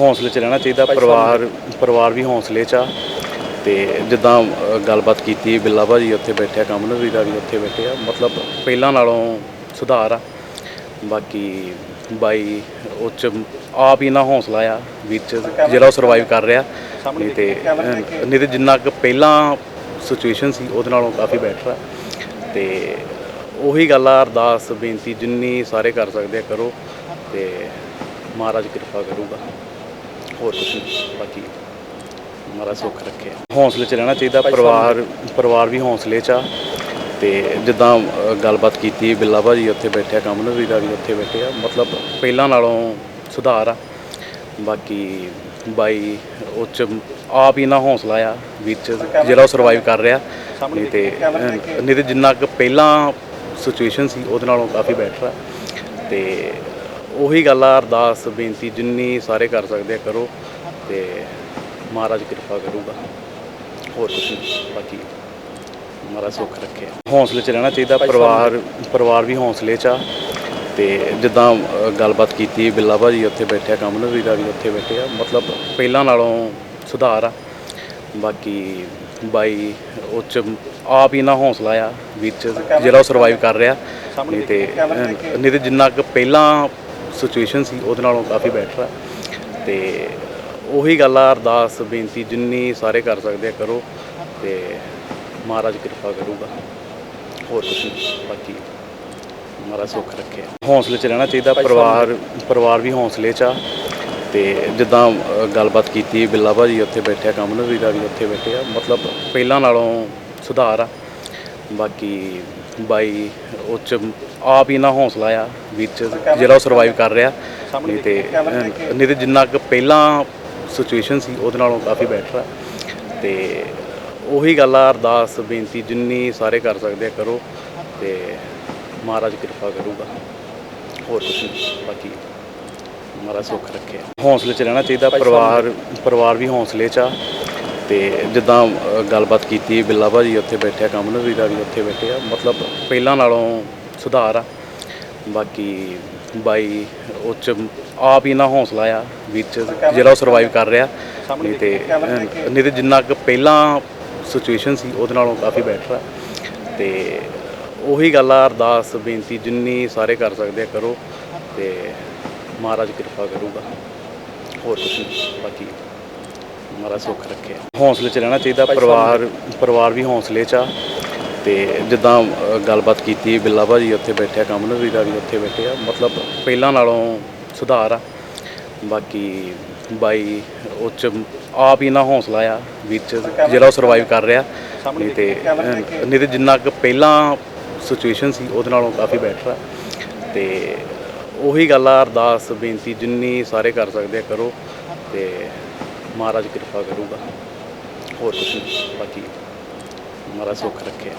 ਹੌਸਲੇ 'ਚ ਰਹਿਣਾ ਚਾਹੀਦਾ ਪਰਿਵਾਰ ਪਰਿਵਾਰ ਵੀ ਹੌਸਲੇ 'ਚ ਆ। ਤੇ ਜਿੱਦਾਂ ਅ, ਗੱਲਬਾਤ ਕੀਤੀ ਬਿੱਲਾ ਭਾਜੀ ਉੱਥੇ ਬੈਠਿਆ ਕਮਲ ਵੀਰਾ ਵੀ ਉੱਥੇ ਬੈਠੇ ਆ। ਮਤਲਬ ਪਹਿਲਾਂ ਨਾਲੋਂ ਸੁਧਾਰ ਆ। ਬਾਕੀ ਬਾਈ ਉਹ 'ਚ ਆਪ ਹੀ ਨਾ ਹੌਸਲਾ ਆ ਵਿੱਚ ਜਿਹੜਾ ਉਹ ਸਰਵਾਈਵ ਕਰ ਰਿਹਾ। ਨਹੀਂ ਤੇ ਅ, ਨਹੀਂ ਤੇ ਜਿੰਨਾ ਕੁ ਪਹਿਲਾਂ ਸਿਚੁਏਸ਼ਨ ਸੀ ਉਹਦੇ ਨਾਲੋਂ ਕਾਫੀ ਬੈਟਰ ਆ। ਤੇ ਉਹੀ ਗੱਲ ਆ ਅਰਦਾਸ ਬੇਨਤੀ ਜਿੰਨੀ ਸਾਰੇ ਕਰ ਸਕਦੇ ਆ ਕਰੋ। ਤੇ ਮਹਾਰਾਜ ਕਿਰਪਾ ਕਰੂਗਾ। ਹੋਰ ਕੁਝ ਨਹੀਂ, ਬਾਕੀ ਮਹਾਰਾਜ ਸੁੱਖ ਰੱਖੇ। ਹੌਸਲੇ 'ਚ ਰਹਿਣਾ ਚਾਹੀਦਾ, ਪਰਿਵਾਰ ਪਰਿਵਾਰ ਵੀ ਹੌਸਲੇ 'ਚ ਆ। ਤੇ ਜਿੱਦਾਂ ਗੱਲਬਾਤ ਕੀਤੀ ਬਿੱਲਾ ਭਾਜੀ ਉੱਥੇ ਬੈਠਿਆ ਕਮਲ ਵੀਰਾ ਵੀ ਉੱਥੇ ਬੈਠੇ ਆ। ਮਤਲਬ ਪਹਿਲਾਂ ਨਾਲੋਂ ਸੁਧਾਰ ਆ। ਬਾਕੀ ਬਾਈ, ਉਹ 'ਚ ਆਪ ਹੀ ਨਾ ਹੌਸਲਾ ਆ ਵਿੱਚ ਜਿਹੜਾ ਉਹ ਸਰਵਾਈਵ ਕਰ ਰਿਹਾ। ਨਹੀਂ ਤੇ ਨਹੀਂ ਤੇ ਜਿੰਨਾ ਕੁ ਪਹਿਲਾਂ ਸਿਚੁਏਸ਼ਨ ਸੀ, ਉਹਦੇ ਨਾਲੋਂ ਕਾਫੀ ਬੈਟਰ ਆ। ਤੇ ਉਹੀ ਗੱਲ ਆ ਅਰਦਾਸ ਬੇਨਤੀ ਜਿੰਨੀ ਸਾਰੇ ਕਰ ਸਕਦੇ ਆ ਕਰੋ ਤੇ ਮਹਾਰਾਜ ਕਿਰਪਾ ਕਰੂਗਾ। ਹੋਰ ਕੁਝ ਨਹੀਂ ਬਾਕੀ ਮਹਾਰਾਜ ਸੁੱਖ ਰੱਖੇ। ਹੌਸਲੇ 'ਚ ਰਹਿਣਾ ਚਾਹੀਦਾ ਪਰਿਵਾਰ ਪਰਿਵਾਰ ਵੀ ਹੌਸਲੇ 'ਚ ਆ। ਤੇ ਜਿੱਦਾਂ ਗੱਲਬਾਤ ਕੀਤੀ ਬਿੱਲਾ ਭਾਜੀ ਉੱਥੇ ਬੈਠਿਆ ਕਮਲ ਵੀਰਾ ਵੀ ਉੱਥੇ ਬੈਠੇ ਆ। ਮਤਲਬ ਪਹਿਲਾਂ ਨਾਲੋਂ ਸੁਧਾਰ ਆ। ਬਾਕੀ ਬਾਈ ਉਹ 'ਚ ਆਪ ਹੀ ਨਾ ਹੌਸਲਾ ਆ ਵਿੱਚ ਜਿਹੜਾ ਉਹ ਸਰਵਾਈਵ ਕਰ ਰਿਹਾ। ਨਹੀਂ ਤੇ ਨਹੀਂ ਤੇ ਜਿੰਨਾ ਕੁ ਪਹਿਲਾਂ ਸਿਚੁਏਸ਼ਨ ਸੀ ਉਹਦੇ ਨਾਲੋਂ ਕਾਫੀ ਬੈਟਰ ਆ। ਤੇ ਉਹੀ ਗੱਲ ਆ ਅਰਦਾਸ ਬੇਨਤੀ ਜਿੰਨੀ ਸਾਰੇ ਕਰ ਸਕਦੇ ਆ ਕਰੋ। ਤੇ ਮਹਾਰਾਜ ਕਿਰਪਾ ਕਰੂਗਾ। ਹੋਰ ਕੁਝ ਬਾਕੀ ਮਹਾਰਾਜ ਸੁੱਖ ਰੱਖੇ। ਹੌਸਲੇ 'ਚ ਰਹਿਣਾ ਚਾਹੀਦਾ ਪਰਿਵਾਰ ਪਰਿਵਾਰ ਵੀ ਹੌਸਲੇ 'ਚ ਆ। ਤੇ ਜਿੱਦਾਂ ਗੱਲਬਾਤ ਕੀਤੀ ਬਿੱਲਾ ਭਾਜੀ ਉੱਥੇ ਬੈਠਿਆ ਕਮਲ ਵੀਰਾ ਵੀ ਉੱਥੇ ਬੈਠੇ ਆ। ਮਤਲਬ ਪਹਿਲਾਂ ਨਾਲੋਂ ਸੁਧਾਰ ਆ। ਬਾਕੀ ਬਾਈ ਉਹ 'ਚ ਆਪ ਹੀ ਨਾ ਹੌਸਲਾ ਆ ਵਿੱਚ ਜਿਹੜਾ ਉਹ ਸਰਵਾਈਵ ਕਰ ਰਿਹਾ। ਨਹੀਂ ਤੇ ਨਹੀਂ ਤੇ ਜਿੰਨਾ ਕੁ ਪਹਿਲਾਂ ਸਿਚੁਏਸ਼ਨ ਸੀ ਉਹਦੇ ਨਾਲੋਂ ਕਾਫੀ ਬੈਟਰ ਆ। ਤੇ ਉਹੀ ਗੱਲ ਆ ਅਰਦਾਸ ਬੇਨਤੀ ਜਿੰਨੀ ਸਾਰੇ ਕਰ ਸਕਦੇ ਆ ਕਰੋ। ਤੇ ਮਹਾਰਾਜ ਕਿਰਪਾ ਕਰੂਗਾ। ਹੋਰ ਕੁਝ ਬਾਕੀ ਮਹਾਰਾਜ ਸੁੱਖ ਰੱਖੇ। ਹੌਸਲੇ 'ਚ ਰਹਿਣਾ ਚਾਹੀਦਾ ਪਰਿਵਾਰ ਪਰਿਵਾਰ ਵੀ ਹੌਸਲੇ 'ਚ ਆ। ਤੇ ਜਿੱਦਾਂ ਗੱਲਬਾਤ ਕੀਤੀ ਬਿੱਲਾ ਭਾਜੀ ਉੱਥੇ ਬੈਠਿਆ ਕਮਲ ਵੀਰਾ ਵੀ ਉੱਥੇ ਬੈਠੇ ਆ। ਮਤਲਬ ਪਹਿਲਾਂ ਨਾਲੋਂ ਸੁਧਾਰ ਆ। ਬਾਕੀ ਬਾਈ ਉਹ 'ਚ ਆਪ ਹੀ ਨਾ ਹੌਸਲਾ ਆ ਵਿੱਚ ਜਿਹੜਾ ਉਹ ਸਰਵਾਈਵ ਕਰ ਰਿਹਾ। ਨਹੀਂ ਤੇ ਨਹੀਂ ਤੇ ਜਿੰਨਾ ਕੁ ਪਹਿਲਾਂ ਸਿਚੁਏਸ਼ਨ ਸੀ ਉਹਦੇ ਨਾਲੋਂ ਕਾਫੀ ਬੈਟਰ ਆ। ਤੇ ਉਹੀ ਗੱਲ ਆ ਅਰਦਾਸ ਬੇਨਤੀ ਜਿੰਨੀ ਸਾਰੇ ਕਰ ਸਕਦੇ ਆ ਕਰੋ। ਤੇ ਮਹਾਰਾਜ ਕਿਰਪਾ ਕਰੂਗਾ। ਹੋਰ ਕੁਝ ਨਹੀਂ। ਬਾਕੀ ਮਹਾਰਾਜ ਸੁੱਖ ਰੱਖੇ। ਹੌਸਲੇ 'ਚ ਰਹਿਣਾ ਚਾਹੀਦਾ। ਪਰਿਵਾਰ ਪਰਿਵਾਰ ਵੀ ਹੌਸਲੇ 'ਚ ਆ। ਤੇ ਜਿੱਦਾਂ ਗੱਲਬਾਤ ਕੀਤੀ ਬਿੱਲਾ ਭਾਜੀ ਉੱਥੇ ਬੈਠਿਆ ਕਮਲ ਵੀਰਾ ਵੀ ਉੱਥੇ ਬੈਠੇ ਆ। ਮਤਲਬ ਪਹਿਲਾਂ ਨਾਲੋਂ ਸੁਧਾਰ ਆ। ਬਾਕੀ ਬਾਈ ਉਹ 'ਚ ਆਪ ਹੀ ਨਾ ਹੌਸਲਾ ਆ ਵਿੱਚ ਜਿਹੜਾ ਉਹ ਸਰਵਾਈਵ ਕਰ ਰਿਹਾ। ਨਹੀਂ ਤੇ ਨਹੀਂ ਤੇ ਜਿੰਨਾ ਕੁ ਪਹਿਲਾਂ ਸਿਚੁਏਸ਼ਨ ਸੀ ਉਹਦੇ ਨਾਲੋਂ ਕਾਫੀ ਬੈਟਰ ਆ। ਤੇ ਉਹੀ ਗੱਲ ਆ ਅਰਦਾਸ ਬੇਨਤੀ ਜਿੰਨੀ ਸਾਰੇ ਕਰ ਸਕਦੇ ਆ ਕਰੋ। ਤੇ ਮਹਾਰਾਜ ਕਿਰਪਾ ਕਰੂਗਾ। ਹੋਰ ਕੁਝ ਬਾਕੀ ਮਹਾਰਾਜ ਸੁੱਖ ਰੱਖੇ।